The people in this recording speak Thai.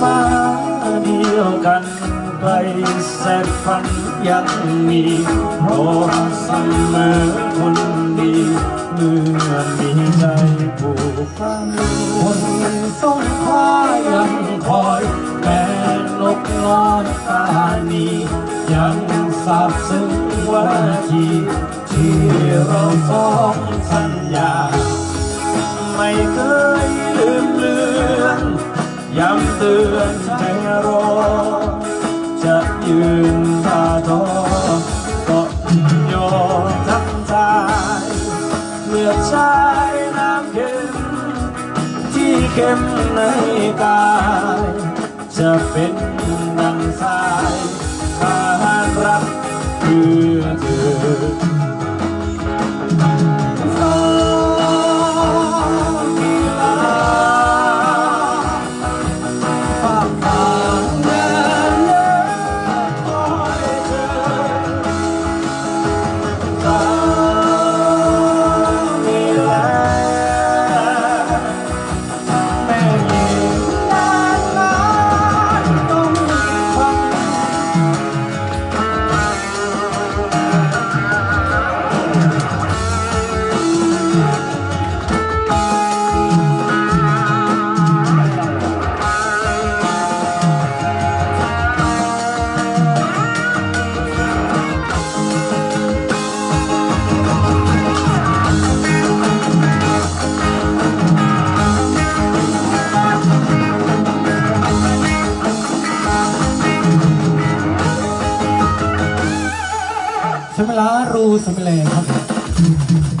ฟ้าเดียวกันไปเแสนฝันยังมีพร้อมเสมอคนดีเมื่อมีใจผูกพันคนส่งฟ้ายังคอยแม่นกนอนตานียังสาบซึ้งว่าทีที่เราสองสัน ย้ำเตือนใจรอ จะยืนตาทอก็ยอมทั้งใจเมื่อชายน้ำเค็มที่เข้มในกาย จะเป็นดัง ลารูสมิเลครับ